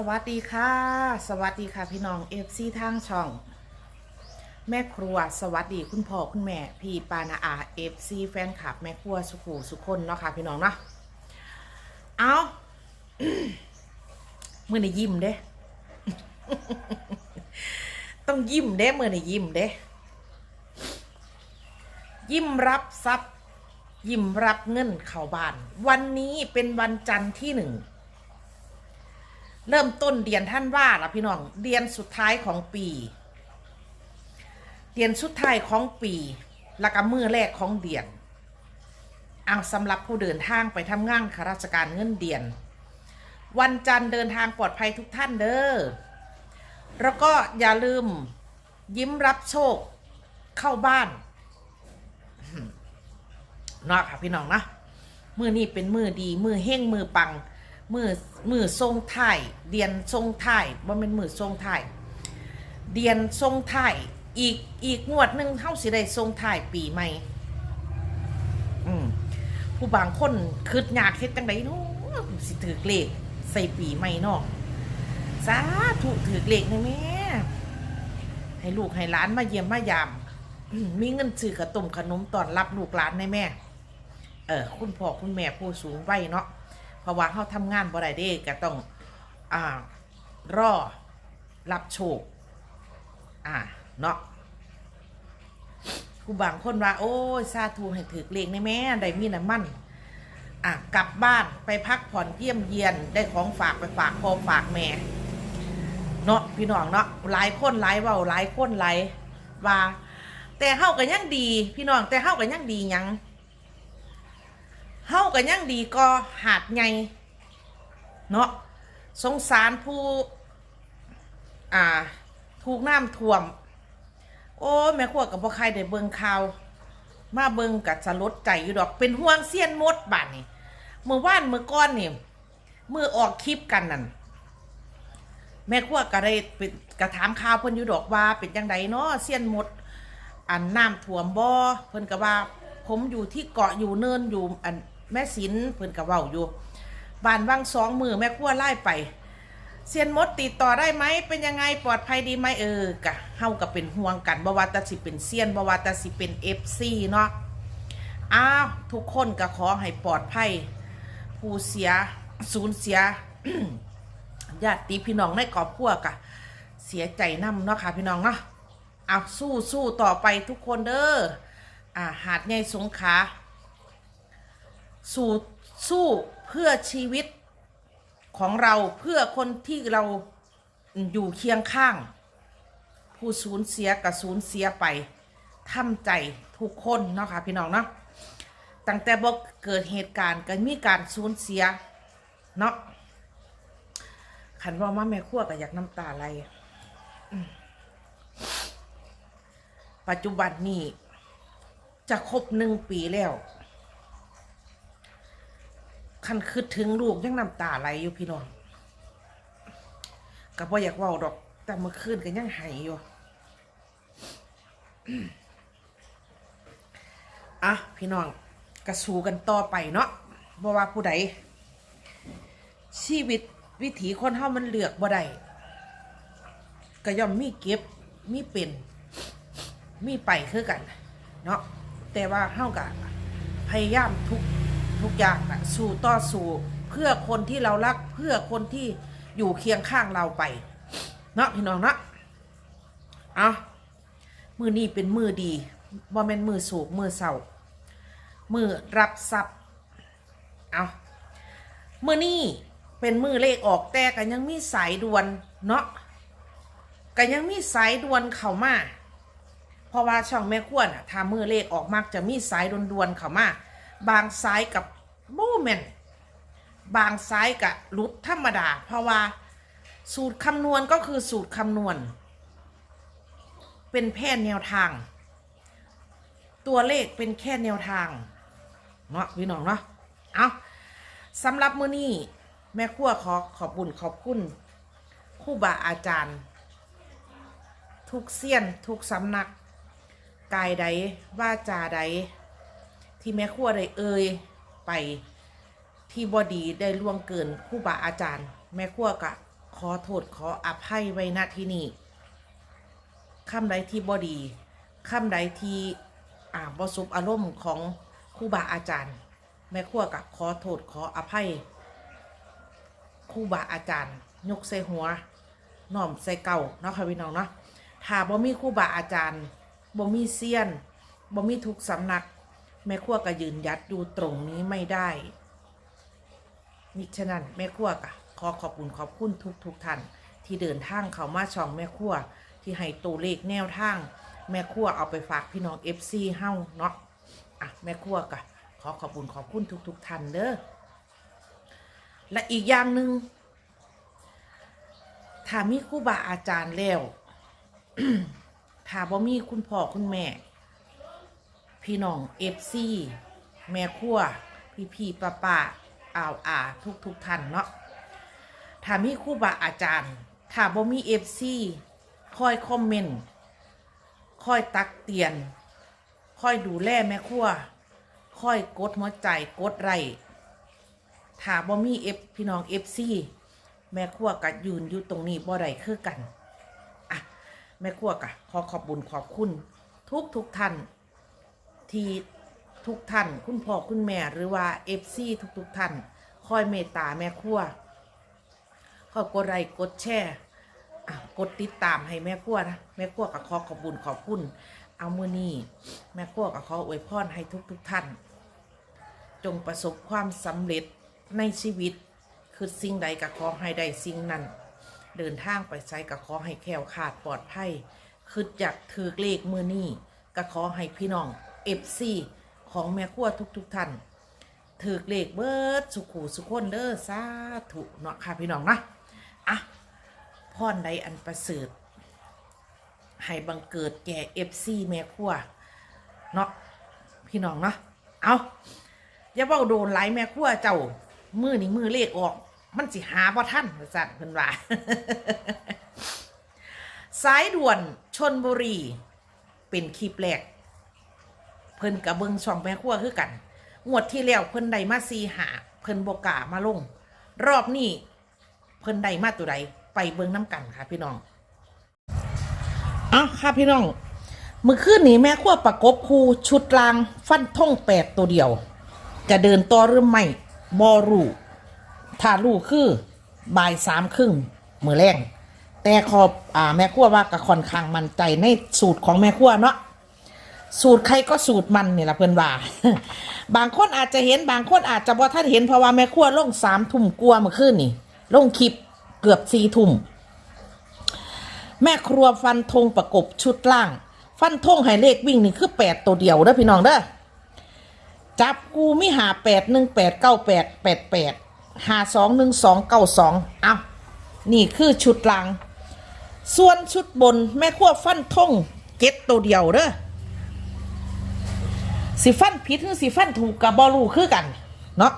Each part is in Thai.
สวัสดีค่ะ สวัสดีค่ะพี่น้องเอฟซีทางช่อง แม่ครัวสวัสดีคุณพ่อคุณแม่ พี่ปานาอาเอฟซีแฟนคลับ แม่ครัวสุขูสุคนเนาะค่ะพี่น้องเนาะเอาเมื่อในยิ้มเด้ ต้องยิ้มเด้เมื่อในยิ้มเด้ ยิ้มรับทรัพย์ ยิ้มรับเงินเข้าบ้าน วันนี้เป็นวันจันทร์ที่หนึ่ง เริ่มต้นเดือนท่านว่าละพี่น้องเดือนสุดท้ายของปีเดือนสุดท้ายของปี แล้วก็มือแรกของเดือนเอาสำหรับผู้เดินทางไปทำงานข้าราชการเงินเดือน วันจันทร์เดินทางปลอดภัยทุกท่านเด้อแล้วก็อย่าลืมยิ้มรับโชคเข้าบ้านนาะค่ะพี่น้องนะมือนี้เป็นมือดี มือเฮงมือปัง มือมือทรงไทยเดียนทรงไทยว่าเป็นมือทรงไทยเดียนทรงไทยอีกอีกงวดหนึ่งเท่าสิได้ทรงไทยปีใหม่อืมผู้บางคนคืดยากเฮ็ดจังไดเนาะสิถือเลขใส่ปีใหม่นาะสาธุถือเลขนะแม่ให้ลูกให้หลานมาเยี่ยมมายามมีเงินซื้อกระตุ่มขนมตอนรับลูกหลานในแม่ เออ คุณพ่อคุณแม่ผู้สูงวัยเนาะ ราะว่าเขาทำงานบ่ได้เด้ก็ต้องอ่ารอรับโชคอ่าเนาะผู้บางคนว่า โอ้ยซาทูให้ถือเลงในแม่ได้มีน้ำมันอะกลับบ้านไปพักผ่อนเยี่ยมเยียนได้ของฝากไปฝากพ่อฝากแม่เนาะพี่น้องเนาะหลายคนหลายเว้าหลายคนหลายว่าแต่เฮาก็ยังดี พี่น้องแต่เฮาก็ยังดียัง เฮาก็ยังดีก็หาดไงเนาะสงสารผู้ อ่า ถูกน้ำท่วม โอ้แม่ขวกับพ่อใครได้เบิ่งข่าว มาเบิ่งกับสลดใจอยู่ดอกเป็นห่วงเสี้ยนมดบาดนี่เมื่อว่านเมื่อก้อนนี่มือออกคลิปกันนั่นแม่ขวก็ได้เป็นกระถามข่าวเพิ่นอยู่ดอกว่า เป็นจังไดเนาะเสี้ยนมด อันน้ำท่วมบ่เพิ่นก็ว่า ผมอยู่ที่เกาะอยู่เนินอยู่อัน แม่สินเพิ่นก็เว้าอยู่บ้านว่างสองมือแม่ขั้วไล่ไปเซียนมดติดต่อได้ไหมเป็นยังไงปลอดภัยดีไหมเออกะเฮาก็เป็นห่วงกันบวาตาสิเป็นเซียนบวาตาสิเป็น FC เนาะอ้าวทุกคนก็ขอให้ปลอดภัย ผู้เสียสูญเสียญาติพี่น้องในครอบครัวกะเสียใจนํเนาะค่ะพี่น้องเนาะเอาสู้สู้ต่อไปทุกคนเด้ออ่าหาดใหญ่สงขา สู้สู้เพื่อชีวิตของเราเพื่อคนที่เราอยู่เคียงข้าง ผู้สูญเสียกับสูญเสียไปทำใจทุกคนเนาะค่ะพี่น้องเนาะตั้งแต่บอกเกิดเหตุการณ์ก็มีการสูญเสียเนาะขันว่ามาแม่ขั้วก็อยากน้ำตาไหลปัจจุบันนี้จะครบหนึ่งปีแล้ว คันคืดถึงลูกยังน้ำตาไหลอยู่พี่น้องก็บ่อยากเว้าดอก แต่เมื่อคืนก็ยังหายอยู่อะพี่น้องกระสูกันต่อไปเนาะบ่ว่าผู้ใดชีวิตวิถีคนเฮามันเลือกบ่ได้ก็ย่อมมีเก็บมีเป็นมีไปคือกัน เนาะแต่ว่าเฮากะพยายามทุก ทุกอย่างนะสู่ต่อสู่เพื่อคนที่เรารักเพื่อคนที่อยู่เคียงข้างเราไปเนาะพี่น้องเนาะเอามือนี้เป็นมือดีบ่แม่นมือสูบมือเศร้ามือรับทรัพย์เอามือนี้เป็นมือเลขออกแต่กันยังมีสายด่วนเนาะก็ยังมีสายด่วนเข้ามาเพราะว่าช่องแม่ขั้วน่ะถ้ามือเลขออกมากจะมีสายดวนๆเข้ามา บางสายกับโมเมนบางสายกับลุดธรรมดา เพราะว่าสูตรคำนวณก็คือสูตรคำนวณ เป็นแค่แนวทาง ตัวเลขเป็นแค่แนวทางเนาะพี่น้องเนาะเอาสำหรับมือนี้แม่ขั้วขอขอบบุญขอบคุณครู่บาอาจารย์ ทุกเสี้ยนทุกสำนัก กายใดว่าจาใด ที่แม่ครัวได้เอ่ยไปที่บอดีได้ล่วงเกินครู่บาอาจารย์ แม่ครัวกะขอโทษขออภัยไว้ณที่นี้คำใดที่บอดีคำใดที่อ่าบสุบอารมณ์ของครูบาอาจารย์ แม่ครัวกับขอโทษขออภัยครูบาอาจารย์ ยกใส่หัวน้อมใส่เก่าเนาะค่ะพี่น้องเนาะถ้าบ่มีครูบาอาจารย์บ่มีเซียนบ่มีทุกสำนัก แม่ครัวก็ยืนยัดอยู่ตรงนี้ไม่ได้มิฉะนั้นแม่ครัวก็ขอขอบคุณขอบคุณทุกทุกท่านที่เดินทางเข้ามาช่องแม่ครัวที่ให้ตัวเลขแนวทาง แม่ครัวเอาไปฝากพี่น้อง FC เฮ้าเนาะอะแม่ครัวก็ขอขอบคุณขอบคุณทุกทุกท่านเด้อและอีกอย่างหนึ่งถ้ามีครูบาอาจารย์แล้วถ้าบ่มีคุณพ่อคุณแม่ พี่น้องเอฟซีแม่ครัวพี่พี่ป้าป้าอ่าวอาทุกทุกท่านเนาะถ้ามีครูบาอาจารย์ ถ้าบ่มีเอฟซีคอยคอมเมนต์คอยตักเตือนคอยดูแลแม่ครัวคอยกดหัวใจกดไรถ้าบ่มีเอฟพี่น้องเอฟซีแม่ครัวก็ยืนอยู่ตรงนี้บ่ได้คือกันอะแม่ครัวก็ขอขอบบุญขอบคุณทุกทุกท่าน ที่ทุกท่าน คุณพ่อคุณแม่หรือว่าเอฟซีทุกทุกๆท่าน คอยเมตตาแม่ครัวขอกดไลค์กดแชร์กดติดตามให้แม่ครัวนะแม่ครัวก็ขอขอบบุญขอบคุณเอามือนี้แม่ครัวก็ขออวยพรให้ทุกทุกๆท่าน จงประสบความสำเร็จในชีวิตคือสิ่งใดก็ขอให้ได้สิ่งนั้น เดินทางไปไสก็ขอให้แคล้วขาดปลอดภัยคืออยากถือเลขมือนี้ก็ขอให้พี่น้อง เอฟซีของแม่ครัวทุกๆทท่านถือเลขเบิร์ดสุขูสุขคนเด้อสาธุเนาะค่ะพี่น้องนะอะพรใดอันประเสริฐให้บังเกิดแก่เอฟซีแม่ครัวเนาะพี่น้องเนาะเอาอย่าเว้าโดนไหลายแม่ครัวเจ้ามือนี่มือเลขออก มันสิหาบ่ท่านว่าสั่นเพิ่นว่าสายด่วนชนบุรี เป็นคลิปแรก เพิ่นกับเบิงช่องแม่ครัวคือกันงวดที่แล้วเพิ่นได้มาซีหาเพิ่นบกล้ามาลง รอบนี้เพิ่นได้มาตัวใดไปเบิงน้ำกันค่ะพี่น้องเอาค่ะพี่น้องมือคืนนี้แม่ครัวประกบคูชุดลางฟันท่งแปดตัวเดียว จะเดินต่อหรือไม่บอรูถ้ารูคือบ่ายสามครึ่งมือแรงแต่ขอบอ่าแม่ครัวว่าก็ค่อนข้างมั่นใจในสูตรของแม่ครัวเนาะ สูตรใครก็สูตรมันนี่แหละเพื่อนว่า บางคนอาจจะเห็นบางคนอาจจะว่ท่านเห็นเพราะว่าแม่ครัวลงสามทุ่มกลัวเมื่อคืนนี่ลงคลิปเกือบสี่ทุ่มแม่ครัวฟันธงประกบชุดล่าง ฟันธงให้เลขวิ่งนี่คือแปดตัวเดียวเด้อพี่น้องเด้อจับกูมีหาแปดหนึ่งแปดเก้าแปดแปดแปดหาสองหนึ่งสองเก้าสองเอานี่คือชุดหลังส่วนชุดบนแม่ขั้วฟันทงเก็ตตัวเดียวเด้อ สิฟันผิดหรือสิฟันถูกกับบอลูคือกัน เนาะ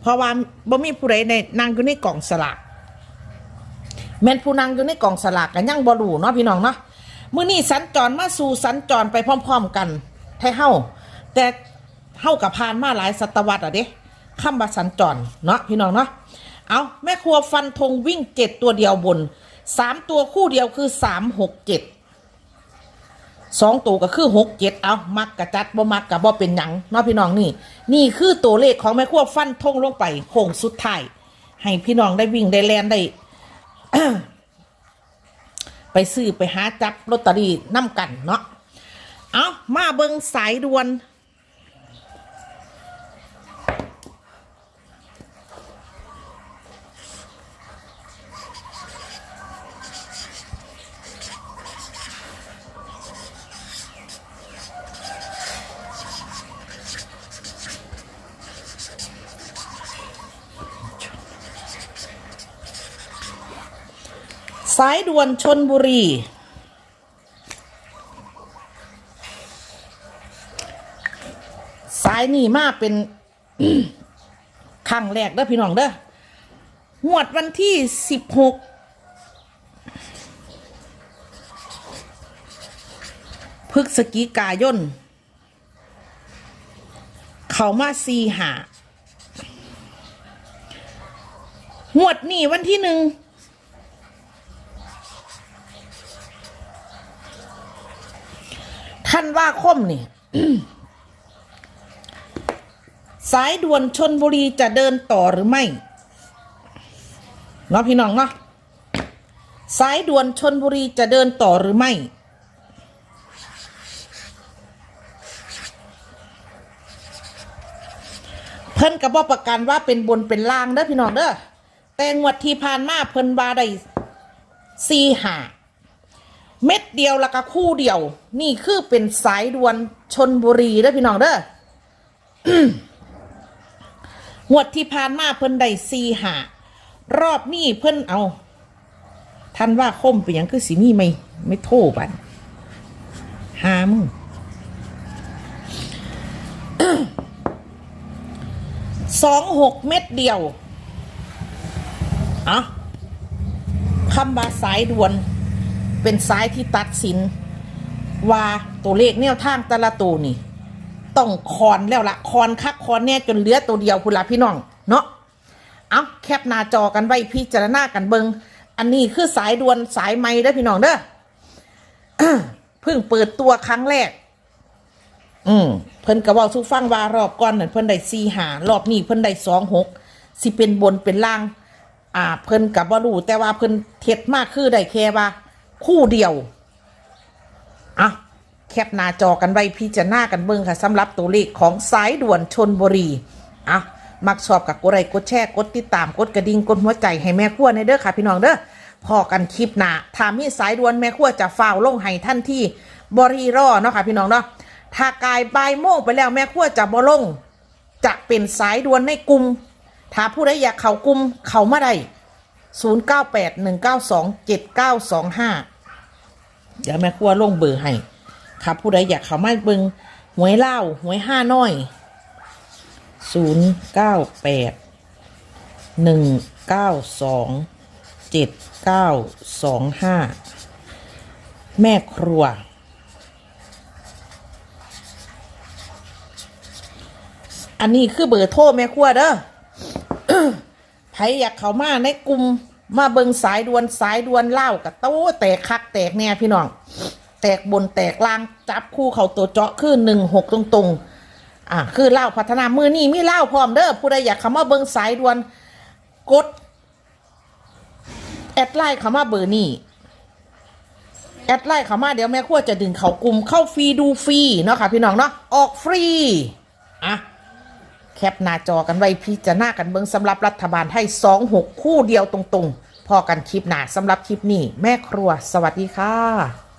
เพราะว่าบ่มีผู้ใดในนางอยู่ในกล่องสลากแม่นผู้นางอยู่ในกล่องสลากกันยังบอลูเนาะพี่น้องเนาะมื้อนี้สัญจรมาสู่สัญจรไปพร้อม ๆกันให้เฮาแต่เท่ากับพานมาหลายศตวรรษอะเด้ข้ามบาสันจรเนาะพี่น้องเนาะเอาแม่ครัวฟันธงวิ่งเจ็ดตัวเดียวบนสามตัวคู่เดียวคือสามหกเจ็ด สองตัวก็คือหกเจ็ดเอามักกะจัดบ่มักกะบ่เป็นหยังเนาะพี่น้องนี่ นี่คือตัวเลขของแม่ครัวฟันทงลงไปโค้งสุดท้ายให้พี่น้องได้วิ่งได้แลนได้ ไปซื้อไปหาจับลอตเตอรี่น้ำกันเนาะเอามาเบิงสายด่วน สายด่วนชนบุรี สายนี่มาเป็นครั้งแรกเด้อพี่น้องเด้อหวดวันที่สิบหกพฤศจิกายน เขามาซีหาหวดนี่วันที่หนึ่ง ท่านว่าคมนี่สายด่วนชนบุรีจะเดินต่อหรือไม่เนาะพี่น้องเนาะสายด่วนชนบุรีจะเดินต่อหรือไม่เพิ่นกระบอกประกันว่าเป็นบนเป็นล่างเด้อพี่น้องเด้อแต่งวดที่ผ่านมาเพิ่นว่าได้สี่หา เม็ดเดียวแล้วก็คู่เดียว นี่คือเป็นสายด่วนชนบุรีเด้อพี่น้องเด้องวดที่ผ่านมาเพิ่นได้สี่หารอบนี้เพิ่นเอาท่านว่าคมเป็นยังคือสิมีไม่ไม่โทษบันหามึงสองหกเม็ดเดียวอะคำว่าสายด่วน เป็นสายที่ตัดสิน ว่าตัวเลขแนวทางแต่ละตัวนี่ ต้องคอนแล้วละคอนคักคอนแน่จนเหลือตัวเดียวคุณละพี่น้อง เนาะเอาแคปหน้าจอกันไว้พิจารณากันเบิงอันนี้คือสายด่วนสายไม้เด้อพี่น้องเด้อเพิ่งเปิดตัวครั้งแรก อืมเพิ่นก็เว้าสู่ฟังว่ารอบก่อนนั่นเพิ่นได้สี่หารอบนี้เพิ่นได้สองหกสิเป็นบนเป็นล่าง อ่า เพิ่นกับบ่ารู้แต่ว่าเพิ่นเท็ดมากคือได้แค่ว่า คู่เดียวอะแคปหน้าจอกันไว้พิจารณากันเบิ่งค่ะสำหรับตัวเลขของสายด่วนชนบุรีอะมักชอบกับกดไลค์กดแชร์กดติดตามกดกระดิ่งกดหัวใจให้แม่ครัวในเด้อค่ะ พี่น้องเด้อพอกันคลิปหน้าถามีสายด่วนแม่ครัวจะฟาวลงให้ท่านที่บริรอเนาะค่ะพี่น้องเนาะถ้ากายบายโมงไปแล้วแม่ครัวจะบ่ลง จะเป็นสายด่วนในกลุ่มถ้าผู้ใดอยากเข้ากลุ่มเข้ามาได้0981927925 เดี๋ยวแม่ครัวลงเบอร์ให้ครับผู้ใดอยากเข้ามาเบิงหวยเล่าหวยห้าน้อย098 192 7925แม่ครัว อันนี้คือเบอร์โทรแม่ครัวเด้อไผอยากเข้ามาในกลุ่ม มาเบิงสายดวนสายดวนเล่ากับโต้แตกคักแตกแน่พี่น้อง แตกบนแตกล่างจับคู่เขาตัวเจาะคือหนึ่งหกตรงๆ อ่าคือเล่าพัฒนามือนี่มีเล่าพร้อมเด้อผู้ใดอยากเข้ามาเบิงสายดวนกด แอดไลน์เข้ามาเบอร์นี่แอดไลน์เข้ามาเดี๋ยวแม่ครัวจะดึงเขากลุ่มเข้าฟรีดูฟรีเนาะค่ะพี่น้องเนาะออกฟรีอะ แคปหน้าจอกันไว้พิจารณากันเบิ่งสำหรับรัฐบาลให้สองหกคู่เดียวตรงๆ พอกันคลิปหน้าสำหรับคลิปนี้ แม่ครัว สวัสดีค่ะ